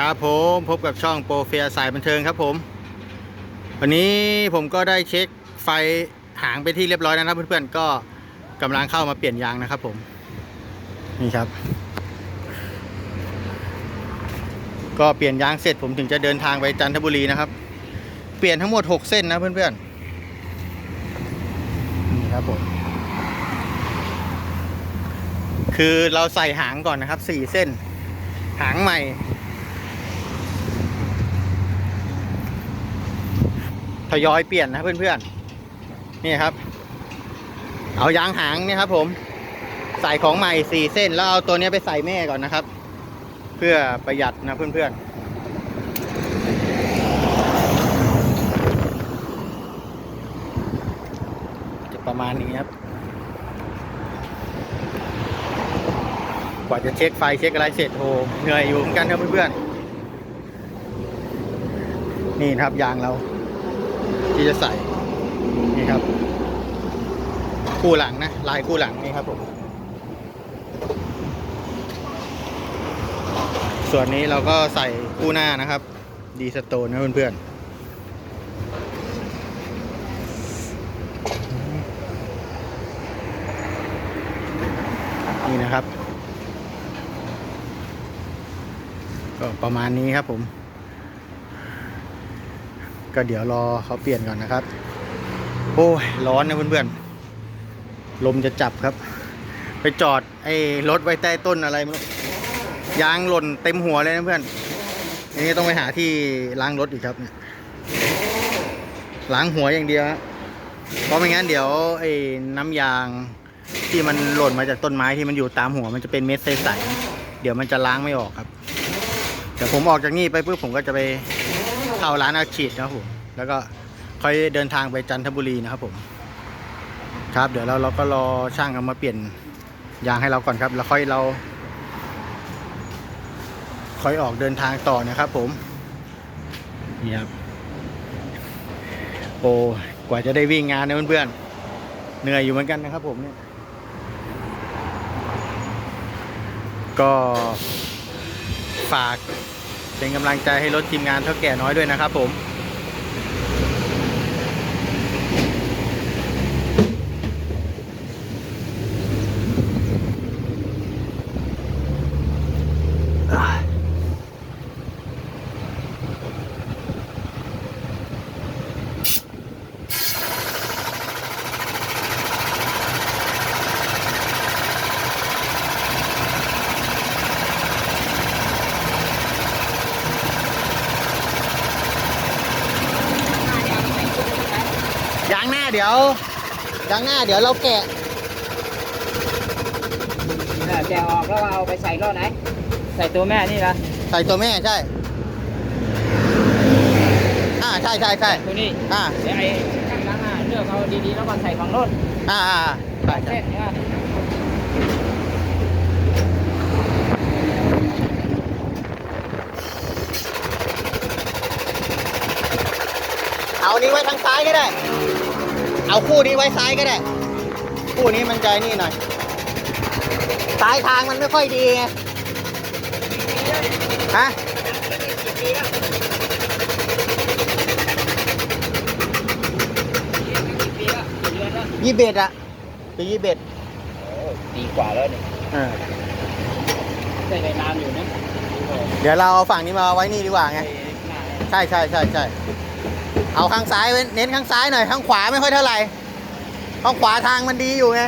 ครับผมพบกับช่องโปรเฟียสายบันเทิงครับผม วันนี้ผมก็ได้เช็คไฟหางไปที่เรียบร้อยแล้วนะครับเพื่อนๆก็กำลังเข้ามาเปลี่ยนยางนะครับผมนี่ครับ ก็เปลี่ยนยางเสร็จผมถึงจะเดินทางไปจันทบุรีนะครับ เปลี่ยนทั้งหมด 6 เส้นนะเพื่อนๆนี่ครับผมคือเราใส่หางก่อนนะครับ 4 เส้น หางใหม่ ยอยเปลี่ยนนะเพื่อนๆ นี่ครับ เอายางหางเนี่ยครับ ผม ใส่ของใหม่สี่เส้น แล้วเอาตัวนี้ไปใส่แม่ก่อนนะครับ เพื่อประหยัดนะเพื่อนๆจะประมาณนี้ครับ กว่าจะเช็คไฟเช็คอะไรเสร็จโหเหนื่อยอยู่เหมือนกันครับเพื่อนๆ นี่นะครับยางเรา ที่จะใส่นี่ครับ คู่หลังนะ ลายคู่หลังนี่ครับผมส่วนนี้เราก็ใส่คู่หน้านะครับ ดีสโตนนะเพื่อนๆนี่นะครับ ก็ประมาณนี้ครับผม ก็เดี๋ยวรอเขาเปลี่ยนก่อนนะครับ โอ้ยร้อนนะเพื่อนๆ ลมจะจับครับ ไปจอดไอ้รถไว้ใต้ต้นอะไรไม่รู้ยางหล่นเต็มหัวเลยนะเพื่อนนี่ต้องไปหาที่ล้างรถอีกครับเนี่ยล้างหัวอย่างเดียวเพราะไม่งั้นเดี๋ยวไอ้น้ำยางที่มันหล่นมาจากต้นไม้ที่มันอยู่ตามหัวมันจะเป็นเม็ดใสๆเดี๋ยวมันจะล้างไม่ออกครับเดี๋ยวผมออกจากนี่ไปปุ๊บผมก็จะไป เข้าร้านอาชีพนะครับผม แล้วก็ค่อยเดินทางไปจันทบุรีนะครับผม ครับ เดี๋ยวเราเราก็รอช่างเอามาเปลี่ยนยางให้เราก่อนครับ แล้วค่อยเรา ค่อยออกเดินทางต่อนะครับ ผม นี่ครับ โอ้กว่าจะได้วิ่งงานนะเพื่อนๆ เหนื่อยอยู่เหมือนกันนะครับ ผมเนี่ย ก็ฝาก เป็นกำลังใจให้รถทีมงานเท่าแก่น้อยด้วยนะครับผม เดี๋ยวยางหน้าเดี๋ยวเราแกะเออแกะออกแล้วเอาไปใส่รอดไหน ใส่ตัวแม่นี่ละใส่ตัวแม่ใช่ อ่าใช่ใช่ใช่ตัวนี้อ่าเดี๋ยวไอ้ข้างหลังอะเลือกเอาดีๆแล้วก็ใส่ของรถอ่าอ่าใช่ใช่เส้นเนี่ยเอานี้ไว้ทางซ้ายก็ได้ เอาคู่นี้ไว้ซ้ายก็ได้ คู่นี้มันใจนี่หน่อยซ้ายทางมันไม่ค่อยดีไงฮะปีละกี่เดือนแล้วยี่เบ็ดอะปียี่เบ็ดโอ้ปีกว่าแล้วนี่เออได้ในนานอยู่นะเดี๋ยวเราเอาฝั่งนี้มาไว้นี่ดีกว่าไงไอ้หน้าเนี่ยใช่ใช่ใช่ใช่ เอาข้างซ้ายไว้เน้นข้างซ้ายหน่อยข้างขวาไม่ค่อยเท่าไหร่ข้างขวาทางมันดีอยู่ไง